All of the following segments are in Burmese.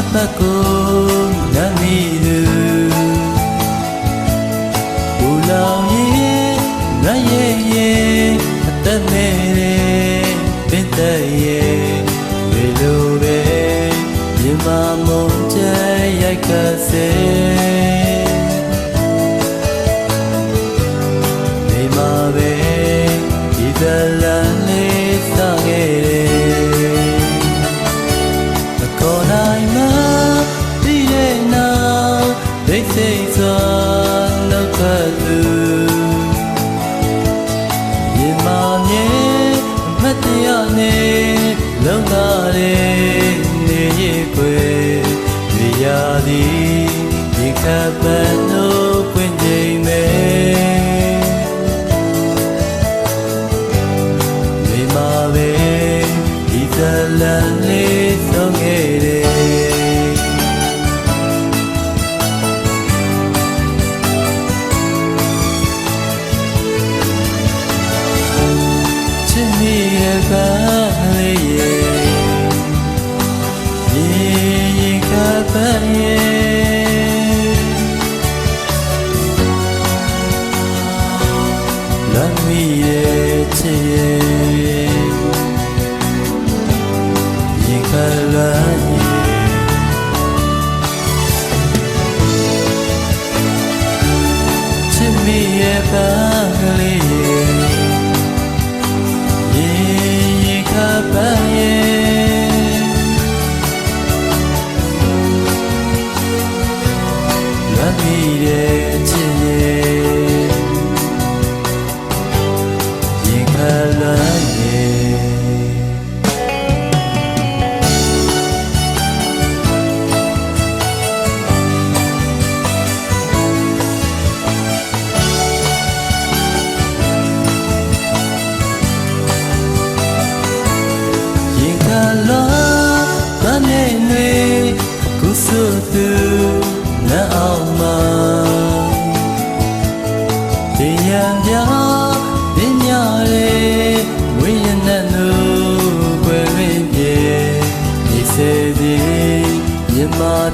na ta ko na mi lu bu lao ye na ye ye ta me re pin ta ye ve lu ve ye ma mo che yai ka se နေလုံသာတဲ့နေရွယ်ရာသည်ဒီကပ် မိရဲ့သားကလေးရေရေခပ်ပါ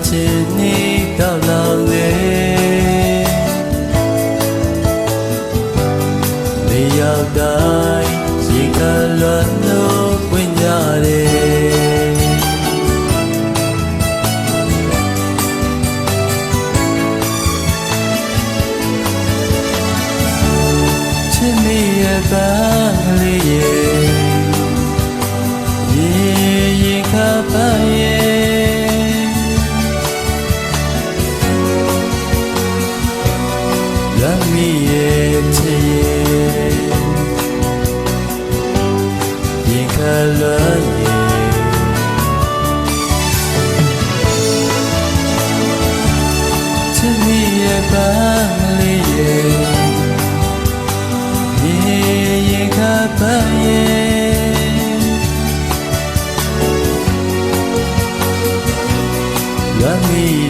ချင်းနေတော့လာလေနေရောက်တိုင်းရေကလွန်လို့ဝင်ကြတယ်ချင်းနေရဲ့ပန်းလေးရဲ့ လွမ်းနေချစ်မိရဲ့ပန်းလေးရဲ့ရေရင်ခပန်းရဲ့လွမ်းမိ